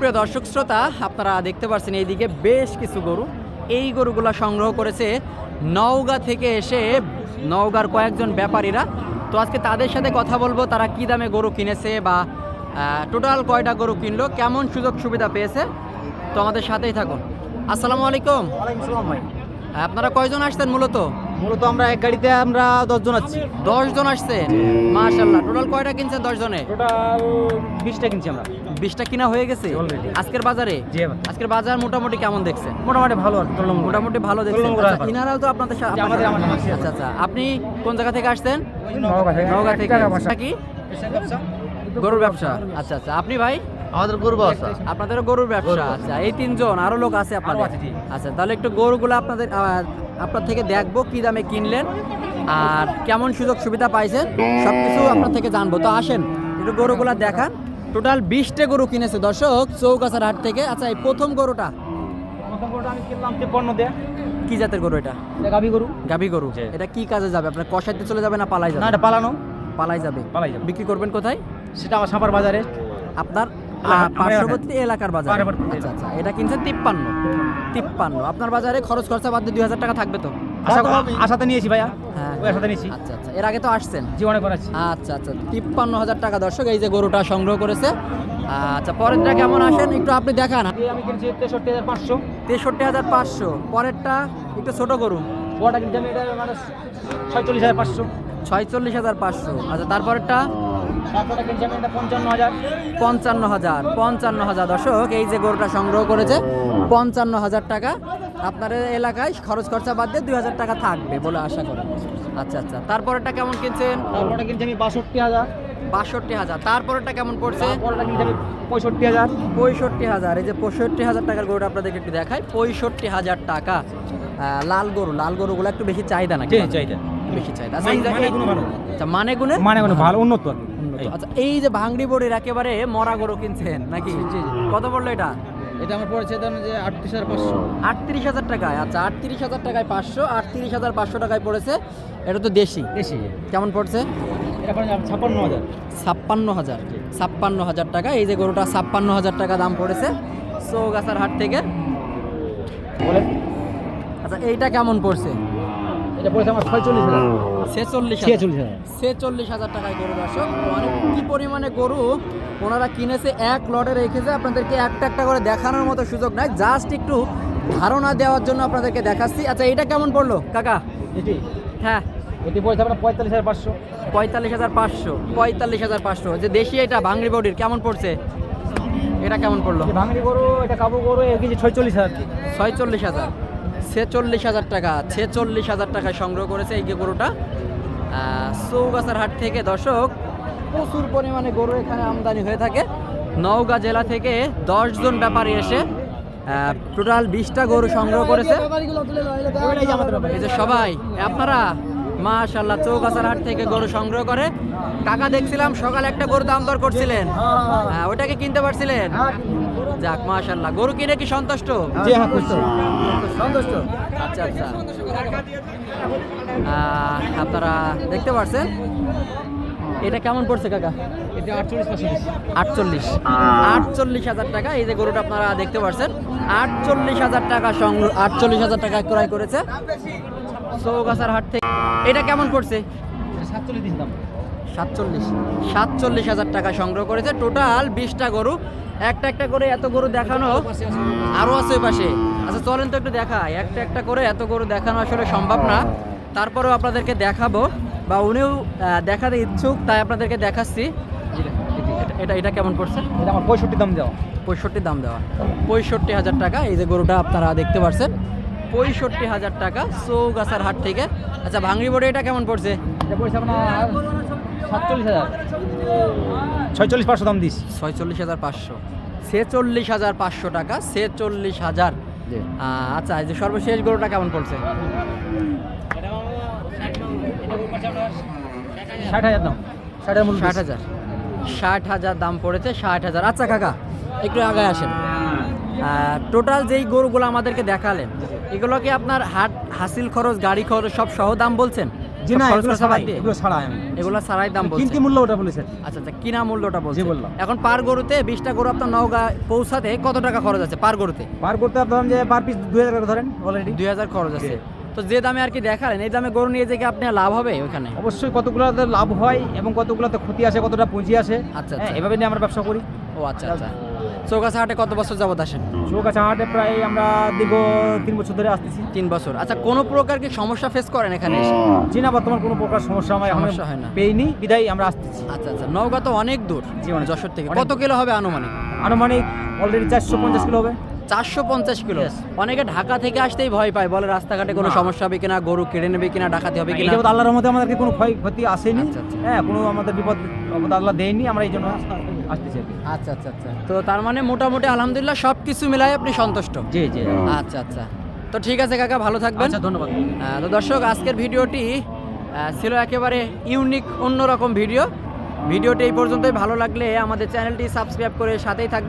সুপ্রিয় দর্শক শ্রোতা আপনারা দেখতে পাচ্ছেন এইদিকে বেশ কিছু গরু। এই গরুগুলা সংগ্রহ করেছে নওগাঁ থেকে এসে নওগাঁর কয়েকজন ব্যাপারীরা। তো আজকে তাদের সাথে কথা বলব তারা কি দামে গরু কিনেছে বা টোটাল কয়টা গরু কিনলো কেমন সুযোগ সুবিধা পেয়েছে তো আমাদের সাথেই থাকুন। আসসালামু আলাইকুম। ভাই। আপনারা কয়জন আসছেন মূলত? মূলত আমরা এক গাড়িতে আমরা দশজন আছি। দশ জন আসছেন মাশাল্লাহ টোটাল কয়টা কিনছেন দশ জনে টোটাল বিশটা কিনছি আমরা। বিশটা কিনা হয়ে গেছে. আজকের বাজারে? আজকের বাজার মোটামুটি কেমন দেখছেন? মোটামুটি ভালো মোটামুটি ভালো দেখছেন। আচ্ছা, ইনারাও তো আপনাদের সাথে। আচ্ছা আচ্ছা। আপনি কোন জায়গা থেকে আসছেন? নওগাঁ থেকে। নওগাঁ থেকে। কি? গরুর ব্যবসা। আচ্ছা আচ্ছা। আপনি ভাই? আমাদের গরু আছে আপনাদেরও গরুর ব্যবসা আচ্ছা এই তিনজন আরও লোক আছে আপনাদের। আছে, আচ্ছা তাহলে একটু গরুগুলো আপনাদের আপনার থেকে দেখব কি দামে কিনলেন আর কেমন সুযোগ সুবিধা পাইছেন সবকিছু আপনার থেকে জানব। তো আসেন একটু গরুগুলা দেখান। টোটাল বিশটা গরু কিনেছে দর্শক চৌকাছার হাট থেকে। আচ্ছা এই প্রথম গরুটা? প্রথম গরুটা আমি কিনলাম তিপ্পান্ন দিয়ে। কি জাতের গরু এটা? এটা গাভী গরু। গাভী গরু। এটা কি কাজে যাবে? আপনার কষাইতে চলে যাবে না পালাই না যাবে এটা পালানো। পালাই যাবে। পালাই যাবে। বিক্রি করবেন কোথায়? সেটা আমার সাপার বাজারে। আপনার। পার্শ্ববর্তী এলাকার বাজার। আচ্ছা আচ্ছা এটা কিনছেন তিপ্পান্ন। তিপ্পান্ন। আপনার বাজারে খরচ খরচা বাদ দিয়ে দুই হাজার টাকা থাকবে তো? আশা আশাতে নিয়েছি ভাইয়া। হ্যাঁ ওই আশাতে নিয়েছি। আচ্ছা আচ্ছা। এর আগে তো আসছেন। জি আচ্ছা আচ্ছা। তিপ্পান্ন হাজার টাকা দর্শক এই যে গরুটা সংগ্রহ করেছে। আচ্ছা পরেরটা কেমন আসেন? একটু আপনি দেখান। আমি কিনছি তেষট্টি হাজার পাঁচশো। তেষট্টি হাজার পাঁচশো। পরেরটা একটু ছোট গরু। বড়টা কিনছি আমি এটা মানে ছয়চল্লিশ হাজার পাঁচশো। ছয়চল্লিশ হাজার পাঁচশো। আচ্ছা তারপরেরটা? পঞ্চান্ন হাজার। পঞ্চান্ন হাজার দর্শক এই যে গরুটা সংগ্রহ করেছে পঞ্চান্ন হাজার টাকা। আপনার এলাকায় খরচ খরচা বাদ দিয়ে দুই হাজার টাকা থাকবে বলে আশা করি। আচ্ছা আচ্ছা। তারপরেরটা কেমন কিনছেন? তারপরে কিনছি আমি বাষট্টি হাজার। বাষট্টি হাজার। তারপরেরটা কেমন পড়ছে? পঁয়ষট্টি হাজার। পঁয়ষট্টি হাজার। এই যে পঁয়ষট্টি হাজার টাকার গরুটা আপনাদেরকে একটু দেখায় পঁয়ষট্টি হাজার টাকা। লাল গরু। লাল গরুগুলো একটু বেশি চাহিদা নাকি চাইটা বেশি চাহিদা। আচ্ছা, মানে- মানে গুণে ভালো। আচ্ছা মানে গুণে? মানে মানে ভালো উন্নত আচ্ছা এই যে ভাঙড়ি বড়ির একেবারে মরা গরু কিনছেন নাকি? কত পড়ল এটা? এটা আমার পড়েছে ধরেন যে আটত্রিশ হাজার পাঁচশো। আটত্রিশ হাজার টাকায় আচ্ছা আটত্রিশ হাজার টাকায় পাঁচশো আটত্রিশ হাজার পাঁচশো টাকায় পড়েছে এটা তো দেশি। বেশি কেমন পড়ছে? এটা ছাপ্পান্ন হাজার। ছাপ্পান্ন হাজার ছাপ্পান্ন হাজার টাকা এই যে গরুটা ছাপ্পান্ন হাজার টাকা দাম পড়েছে চৌগাছার হাট থেকে। আচ্ছা এইটা কেমন পড়ছে? এটা পড়েছে আমার ছয়চল্লিশ হাজার। ছেচল্লিশ ছিয়াচল্লিশ হাজার। ছেচল্লিশ হাজার টাকায় গরু দর্শক মানে কি পরিমাণে গরু ওনারা কিনেছে এক লটে রেখেছে। আপনাদেরকে একটা একটা করে দেখানোর মতো সুযোগ নাই। জাস্ট একটু ধারণা দেওয়ার জন্য আপনাদেরকে দেখাচ্ছি। আচ্ছা এটা কেমন পড়ল? কাকা? এটি? হ্যাঁ। এটি পড়েছে আপনার পঁয়তাল্লিশ হাজার পাঁচশো। পঁয়তাল্লিশ হাজার পাঁচশো। পঁয়তাল্লিশ হাজার পাঁচশো। যে দেশি এটা ভাঙড়ি বডির কেমন পড়ছে? এটা কেমন পড়ল? ভাঙড়ি গরু এটা কাবু গরু এর কেজি ছয়চল্লিশ হাজার। ছয়চল্লিশ হাজার। ছেচল্লিশ হাজার টাকা ছেচল্লিশ হাজার টাকায় সংগ্রহ করেছে এই যে গরুটা। চৌগাছার হাট থেকে দর্শক প্রচুর পরিমাণে গরু এখানে আমদানি হয়ে থাকে। নওগাঁ জেলা থেকে দশজন ব্যাপারী এসে টোটাল বিশটা গরু সংগ্রহ করেছে। এই যে সবাই আপনারা মাশাল্লাহ চৌগাছার হাট থেকে গরু সংগ্রহ করে। কাকা দেখছিলাম সকালে একটা গরু দাম দর করছিলেন। হ্যাঁ, ওটাকে কিনতে পারছিলেন? যাক মাশাল্লাহ গরু কিনে কি সন্তুষ্ট? হ্যাঁ সন্তুষ্ট? আচ্ছা আচ্ছা। আপনারা দেখতে পাচ্ছেন এটা কেমন পড়ছে কাকা? এটা আটচল্লিশ আটচল্লিশ। আটচল্লিশ হাজার টাকা এই যে গরুটা আপনারা দেখতে পাচ্ছেন আটচল্লিশ হাজার টাকা সংগ্রহ আটচল্লিশ হাজার টাকা ক্রয় করেছে। চৌগাছার হাট থেকে এটা কেমন পড়ছে? সাতচল্লিশ দাম। সাতচল্লিশ। সাতচল্লিশ হাজার টাকা সংগ্রহ করেছে। টোটাল বিশটা গরু। একটা একটা করে এত গরু দেখানো। আরও আছে ওই পাশে। আচ্ছা চলেন তো একটু দেখাই। একটা একটা করে এত গরু দেখানো আসলে সম্ভব না। তারপরেও আপনাদেরকে দেখাবো। বা উনিও দেখাতে ইচ্ছুক তাই আপনাদেরকে দেখাচ্ছি। এটা- এটা কেমন পড়ছে? এটা আমার পঁয়ষট্টি দাম দেওয়া। পঁয়ষট্টি দাম দেওয়া। পঁয়ষট্টি হাজার টাকা এই যে গরুটা আপনারা দেখতে পাচ্ছেন পঁয়ষট্টি হাজার টাকা চৌগাছার হাট থেকে। আচ্ছা ভাঙড়ি বোর্ডে এটা কেমন পড়ছে? এটা পড়েছে আপনার সাতচল্লিশ হাজার। ছয়চল্লিশ পাঁচশো দাম দিস। ছয়চল্লিশ হাজার পাঁচশো। ছেচল্লিশ হাজার পাঁচশো টাকা ছেচল্লিশ হাজার। আচ্ছা এই যে সর্বশেষ গরুটা কেমন পড়ছে? ষাট হাজার দাম। ষাট হাজার। ষাট হাজার দাম পড়েছে ষাট হাজার। আচ্ছা কাকা একটু আগে আসেন। টোটাল যেই গরুগুলো আমাদেরকে দেখালেন এগুলো কি আপনার হাট হাসিল খরচ গাড়ি খরচ সব সহ দাম বলছেন? জি না এগুলো ছাড়াই এগুলো ছাড়াই আমি এগুলো সারাই দাম বলছে। কিনতি মূল্য ওটা বলেছেন? আচ্ছা আচ্ছা কিনা মূল্যটা বলছে? বললাম। এখন পার গরুতে বিশটা গরু আপনার নওগাঁ পৌঁছাতে কত টাকা খরচ আছে পার গরুতে? পার করতে ধরেন যে পার পিস দুই হাজার ধরেন অলরেডি দুই হাজার খরচ আছে। তো যে দামে আর কি দেখালেন এই দামে গরু নিয়ে যে কি আপনার লাভ হবে ওখানে? অবশ্যই কতগুলোতে লাভ হয় এবং কতগুলোতে ক্ষতি আসে কতটা পুঁজি আসে আচ্ছা, হ্যাঁ, আচ্ছা। এভাবে নিয়ে আমরা ব্যবসা করি। ও আচ্ছা। আচ্ছা। চৌগাছা হাটে কত বছর যাবত আসেন? চৌকাছা হাটে প্রায় আমরা দীর্ঘ তিন বছর ধরে আসতেছি। তিন বছর। আচ্ছা কোনো প্রকার কি সমস্যা ফেস করেন এখানে এসে? জি না বর্তমান কোনো প্রকার সমস্যা আমার সমস্যা হয় না। পেইনি। বিদায় আমরা আসতেছি। আচ্ছা আচ্ছা নওগাঁ তো অনেক দূর। জি, মানে যশোর থেকে। কত কিলো হবে আনুমানিক? আনুমানিক অলরেডি চারশো পঞ্চাশ কিলো হবে। চারশো পঞ্চাশ কিলো। অনেকে ঢাকা থেকে আসতেই ভয় পায় বলে রাস্তাঘাটে কোনো সমস্যা হবে কিনা গরু কেড়ে নেবে কিনা ডাকাতি হবে কিনা। আল্লাহর মধ্যে আমাদেরকে কোনো ক্ষয়ক্ষতি আসেনি। আচ্ছা, আচ্ছা। হ্যাঁ কোনো আমাদের বিপদ আল্লাহ দেয়নি আমরা এই জন্য। আচ্ছা আচ্ছা আচ্ছা। তো তার মানে মোটামুটি আলহামদুলিল্লাহ সব কিছু মিলাই আপনি সন্তুষ্ট? জি জি। আচ্ছা আচ্ছা। তো ঠিক আছে কাকা ভালো থাকবেন। আচ্ছা ধন্যবাদ। তো দর্শক আজকের ভিডিওটি ছিল একেবারে ইউনিক অন্যরকম ভিডিও। ভিডিওটি এই পর্যন্তই। ভালো লাগলে আমাদের চ্যানেলটি সাবস্ক্রাইব করে সাথেই থাকবেন।